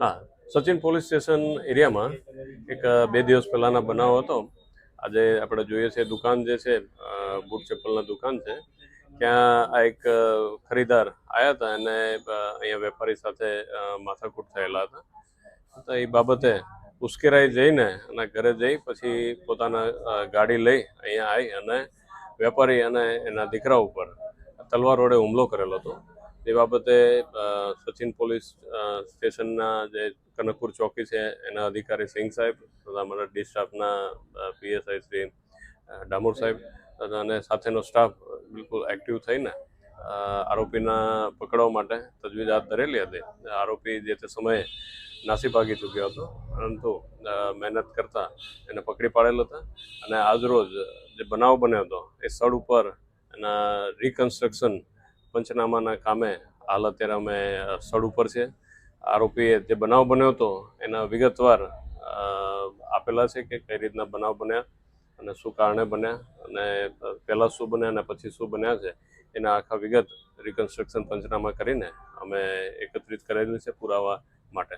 હા, Sachin police station એરિયામાં એક બે દિવસ પહેલાના બનાવ હતો. આજે આપણે જોઈએ છે દુકાન જે છે બૂટ ચપ્પલના દુકાન છે, ત્યાં આ એક ખરીદાર આવ્યા હતા. અને અહીંયા વેપારી સાથે માથાકૂટ થયેલા હતા. તો એ બાબતે ઉશ્કેરાઈ જઈને અને ઘરે જઈ પછી પોતાના ગાડી લઈ અહીંયા આવી અને વેપારી અને એના દીકરા ઉપર તલવાર વડે હુમલો કરેલો હતો. એ બાબતે સચિન પોલીસ સ્ટેશનના જે કનકપુર ચોકી છે, એના અધિકારી સિંઘ સાહેબ તથા અમારા ડી સ્ટાફના પીએસઆઈ શ્રી ડામોર સાહેબ અને સાથેનો સ્ટાફ બિલકુલ એક્ટિવ થઈને આરોપીના પકડવા માટે તજવીજ હાથ ધરેલી હતી. આરોપી જે તે સમયે નાસી ભાગી ચૂક્યો હતો, પરંતુ મહેનત કરતા એને પકડી પાડેલ હતા અને આજરોજ જે બનાવ બન્યો હતો, એ સ્થળ ઉપર એના રિકન્સ્ટ્રક્શન પંચનામાના કામે હાલ અત્યારે અમે સ્થળ ઉપર છે. આરોપીએ જે બનાવ બન્યો હતો, એના વિગતવાર આપેલા છે કે કઈ રીતના બનાવ બન્યા અને શું કારણે બન્યા અને પહેલાં શું બન્યા અને પછી શું બન્યા છે, એના આખા વિગત રિકન્સ્ટ્રક્શન પંચનામા કરીને અમે એકત્રિત કરેલી છે પુરાવા માટે.